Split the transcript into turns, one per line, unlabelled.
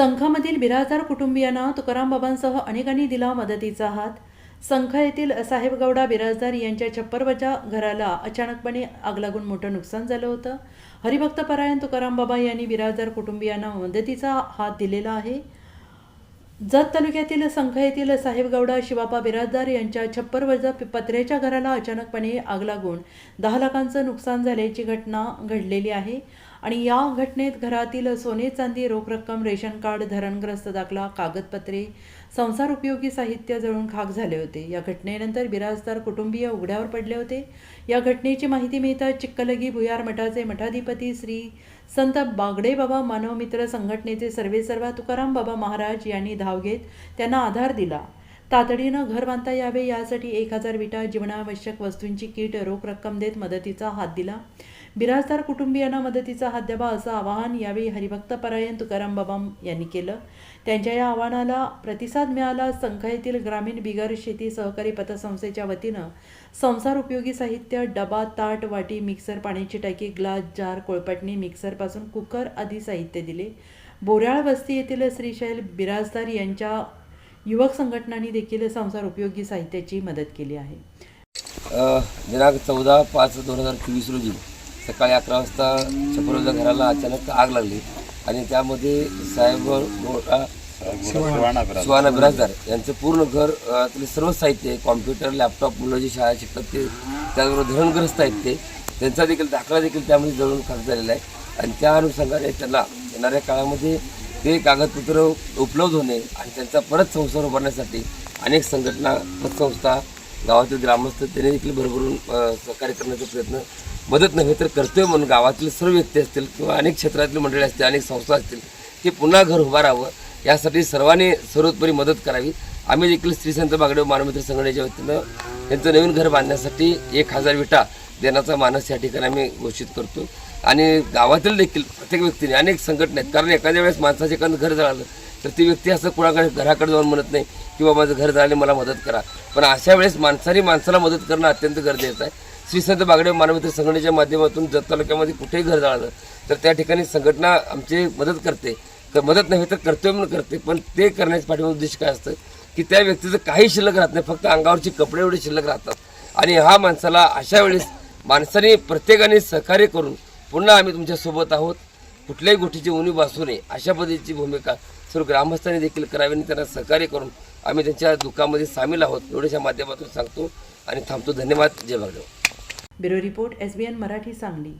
संखामधील बिराजदार कुटुंबियांना तुकाराम बाबांसह अनेकांनी दिला मदतीचा हात. संख येथील साहेबगौडा बिराजदार यांच्या छप्परवजा घराला अचानकपणे आग लागून मोठं नुकसान झालं होतं. हरिभक्त परायण तुकाराम बाबा यांनी बिराजदार कुटुंबियांना मदतीचा हात दिलेला आहे. जत तालुक्यातील संख येथील साहेबगौडा शिवापा बिराजदार यांच्या छप्पर वजा पत्र्याच्या घराला अचानकपणे आग लागून दहा लाखांचं नुकसान झाल्याची घटना घडलेली आहे. आणि या घटनेत घरातील सोने चांदी रोख रक्कम रेशन कार्ड धरणग्रस्त दाखला कागदपत्रे संसार उपयोगी साहित्य जळून खाक झाले होते. या घटनेनंतर बिराजदार कुटुंबीय उघड्यावर पडले होते. या घटनेची माहिती मिळताच चिक्कलगी भुयार मठाचे मठाधिपती श्री संत बागडे बाबा मानवमित्र संघटनेचे सर्वेसर्वा तुकाराम बाबा महाराज यांनी धाव घेत त्यांना आधार दिला. तातडीनं घर बांधता यावे यासाठी एक हजार विटा जीवनावश्यक वस्तूंची किट रोख रक्कम देत मदतीचा हात दिला. बिराजदार कुटुंबियांना मदतीचा हात द्यावा असं आवाहन यावेळी हरिभक्त परायण तुकाराम बाबा यांनी केलं. त्यांच्या या आव्हानाला प्रतिसाद मिळाला संख येथील ग्रामीण बिगर शेती सहकारी पतसंस्थेच्या वतीनं संसार उपयोगी साहित्य डबा ताट वाटी मिक्सर पाण्याची टाकी ग्लास जार कोळपटणी मिक्सरपासून कुकर आदी साहित्य दिले. बोराळ वस्ती येथील श्रीशैल बिराजदार यांच्या युवक संघटनांनी देखील संसार उपयोगी साहित्याची मदत केली आहे.
दिनांक चौदा पाच दोन हजार चोवीस रोजी सकाळी अकरा वाजता छपरोजा घराला अचानक आग लागली आणि त्यामध्ये साहेब गोळा सुहाना बिराजदार. यांचं पूर्ण घर त्यातले सर्व साहित्य कॉम्प्युटर लॅपटॉप मुलं जी शाळा शिकतात ते. त्याचबरोबर धरणग्रस्त आहेत ते त्यांचा देखील दाखला देखील त्यामध्ये जळून खाक झालेला आहे. आणि त्या अनुषंगाने त्यांना येणाऱ्या काळामध्ये ते कागदपत्र उपलब्ध होणे आणि त्यांचा परत संसार उभारण्यासाठी अनेक संघटना पतसंस्था गावातील ग्रामस्थ त्यांनी देखील भरभरून सहकार्य करण्याचा प्रयत्न मदत नव्हे तर कर्तव्य म्हणून गावातील सर्व व्यक्ती असतील किंवा अनेक क्षेत्रातील मंडळी असतील अनेक संस्था असतील ते पुन्हा घर उभारावं राहावं. यासाठी सर्वांनी सर्वोत्परी मदत करावी. आम्ही देखील श्री संत बागडे मानवमित्र संघटनेच्या वतीनं त्यांचं नवीन घर बांधण्यासाठी एक हजार विटा देण्याचा मानस या ठिकाणी आम्ही घोषित करतो. आणि गावातील देखील प्रत्येक व्यक्तीने अनेक संघटना आहेत. कारण एखाद्या वेळेस माणसाचे एखादं घर जळालं तर ती व्यक्ती असं कुणाकडे घराकडे जाऊन म्हणत नाही किंवा माझं घर जळाले मला मदत करा. पण अशा वेळेस माणसाने माणसाला मदत करणं अत्यंत गरजेचं आहे. श्री संत बागडे मानवमित्र संघटनेच्या माध्यमातून जत तालुक्यामध्ये कुठेही घर जळालं तर त्या ठिकाणी संघटना आमची मदत करते. तर मदत नव्हे तर कर्तव्य म्हणून करते पण ते करण्याच्या पाठीमागे उद्देश काय असतं? की त्या व्यक्तीचं काही शिल्लक राहत नाही फक्त अंगावरची कपडे एवढे शिल्लक राहतात. आणि हा माणसाला अशा वेळेस माणसाने प्रत्येकाने सहकार्य करून पुन्हा आम्ही तुमच्यासोबत आहोत. कुठल्याही गोष्टीची उणीव बसू नये. अशा पद्धतीची भूमिका सर्व ग्रामस्थांनी देखील करावी आणि त्यांना सहकार्य करून आम्ही त्यांच्या दुःखामध्ये सामील आहोत एवढ्याच्या माध्यमातून सांगतो आणि थांबतो. धन्यवाद. जय भागदेव.
Bureau report S B N Marathi Sangli.